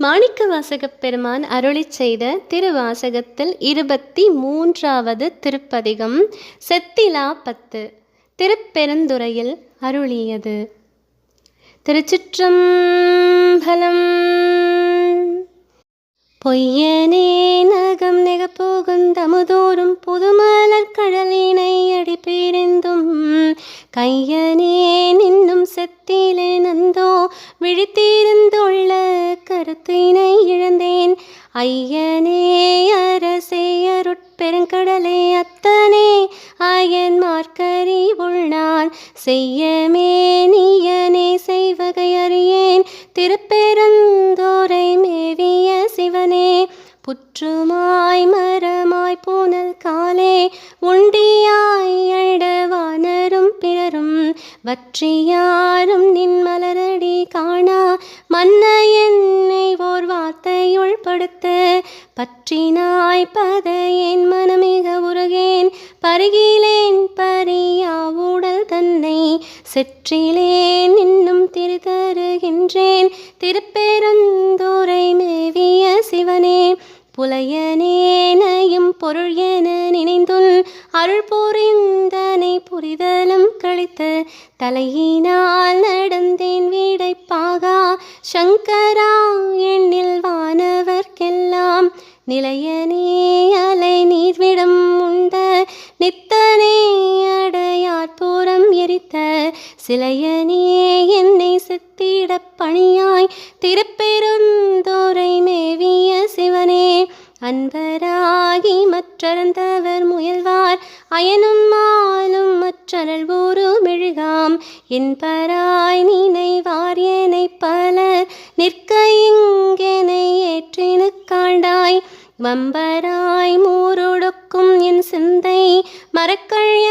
மாணிக்க வாசகப் பெருமான் அருளி செய்த திருவாசகத்தில் இருபத்தி மூன்றாவது திருப்பதிகம் செத்திலா பத்து திருப்பெருந்துறையில் அருளியது. திருச்சிற்றம்பலம் பொய்யனே நகம் நெகப்போகுந்தமுதோறும் புதுமலர் கடலினை அடிப்பேரெந்தும் கையனே நின்னும் செத்திலே நந்தோ விழித்தீர்ந்துள்ள கருத்தினை இழந்தேன். ஐயனே அரசே அருட்பெருங்கடலே அத்தனே அயன் மார்க்கறி உள்நான் செய்யமே நீயனே செய்வகை அறியேன். திருப்பெருந்தோரை மேவிய சிவனே புற்றுமாய் மரமாய் போனல் காலே உண்டியாய் அழவானரும் பிறரும். வற்றியாரும் நின் மலரடி காணா. மன்னையன் படுத்த பற்றினாய் பதையேன் மனமிக உருகேன். பருகிலேன் பரியா உடல் தன்னை செற்றிலேன் இன்னும் திரு தருகின்றேன் திருப்பெருந்தோரை மேவிய சிவனே புலையனேனையும் பொருள் என நினைந்துன் அருள் புரிந்தனை புரிதலும் கழித்து தலையினால் நடந்தேன் வீடைப்பாகா. சங்கரா எண்ணில் வா நிலையனே அலை நீர்விடம் உண்ட நித்தனே அடையாற்புறம் எரித்த சிலையனே என்னை சித்திடப் பணியாய். திருப்பெருந்தோரை மேவிய சிவனே அன்பராகி மற்றறந்தவர் முயல்வார். அயனும் மாலும் மற்றனல் ஊரு மெழுகாம். என்பராய் நினைவார் எனை பலர் நிற்க இங்கெனையே வம்பராய் மூரொடுக்கும் என் சிந்தை மரக்கழிய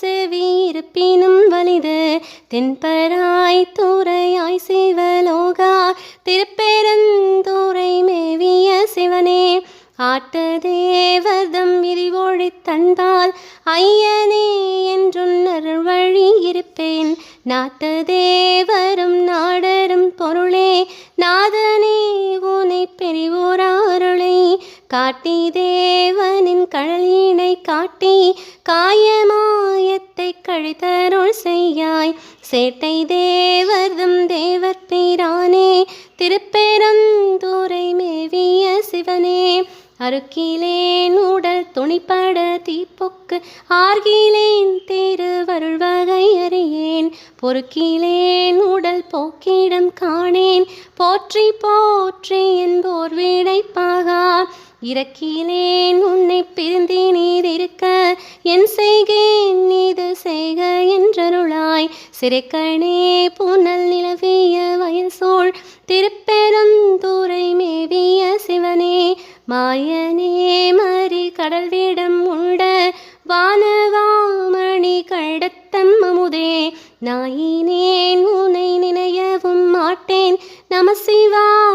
செவியிருப்பினும் வலிது. தென்பராய் தூரையாய் சிவலோகா திருப்பெருந்தூரை மேவிய சிவனே. ஆட்டு தேவதம் விரிவொழி தந்தால் ஐயனே என்றும் அருள் வழி இருப்பேன். நாட்டு தேவரும் நாடரும் பொருளே நாதனே உனை பெரிவோராருளை காட்டி தேவனின் கழலினை காட்டி காயமாயத்தை கழித்தருள் செய்யாய். சேட்டை தேவர்தம் தேவர் பேரானே திருப்பெருந்தூரை மேவிய சிவனே. அருக்கிலேன் உடல் துணிப்பட தீப்பொக்கு ஆர்கிலேன் திருவருள் வகை அறியேன். பொறுக்கிலேன் உடல் போக்கிடம் காணேன் போற்றி போற்றி என்போர் வீடைப்பாகா இறக்கினேன் உன்னை பிரிந்தி நீர் இருக்க. என் செய்கேன் இது செய்க என்றருளாய். சிறைக்கணே புனல் நிலவிய வயசோள் திருப்பெருந்தூரை மேவிய சிவனே மாயனே மாறி கடல் வீடம் உண்ட வானவாமணி கடத்தம் அமுதே. நாயினேன் உனை நினையவும் மாட்டேன். நமசிவா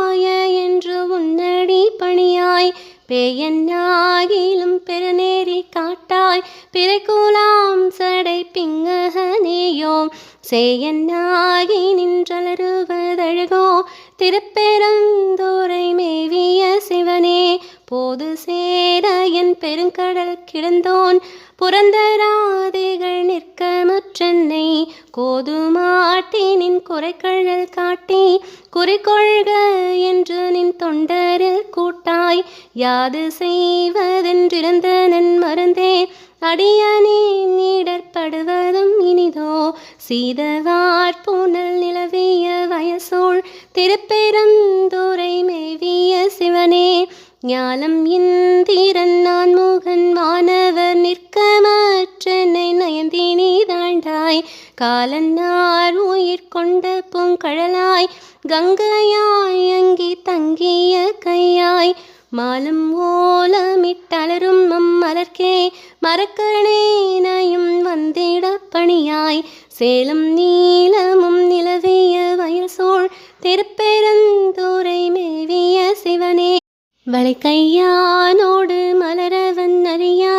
பேயன்னாகிலும் பெருநேரி காட்டாய் பிறைக்கூலாம் சடை பிங்ககனேயோம். சேயன்னாகி நின்றலருவதழகோ திருப்பெருந்தோரை மேவிய சிவனே. போது சேர என் பெருங்கடல் கிடந்தோன் புரந்தராதிகள் நிற்க முற்றென்னை கோதுமாட்டினின் குறைக்கழல் காட்டி குறிக்கொள்க என்று நின் தொண்டரில் கூட்டாய் யாது செய்வதென்றிருந்த நன் மருந்தே அடியனே நீடற்படுவதும் இனிதோ சீதவார் பூனல் நிலவிய வயசோள் திருப்பெருந்தூரை மேவிய சிவனே ஞானம் இன் நயந்தினி காலன்னார் உயிர் கொண்ட பூங்கழலாய் கங்கையாய் அங்கி தங்கிய கையாய் மாலும் ஓலமிட்டலரும் அம்மலர்க்கே மரக்கணேனையும் வந்திட பணியாய் சேலம் நீலமும் நிலவிய வயல் சோழ் திருப்பெருந்தூரை மேவிய சிவனே. வளை கையானோடு மலரவன் அறியா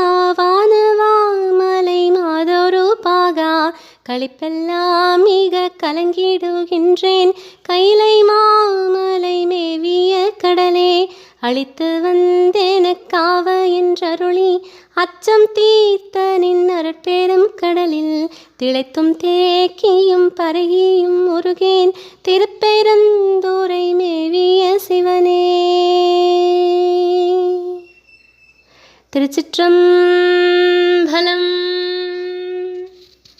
களிப்பெல்லாம் மிக கலங்கிடுகின்றேன். கைலை மாமலை மேவிய கடலே அழித்து வந்தேனக்காவ என்றருளி அச்சம் தீர்த்த நின் அருட்பேரும் கடலில் திளைத்தும் தேக்கியும் பருகியும் முருகேன் திருப்பெருந்தூரை மேவிய சிவனே. திருச்சிற்றம்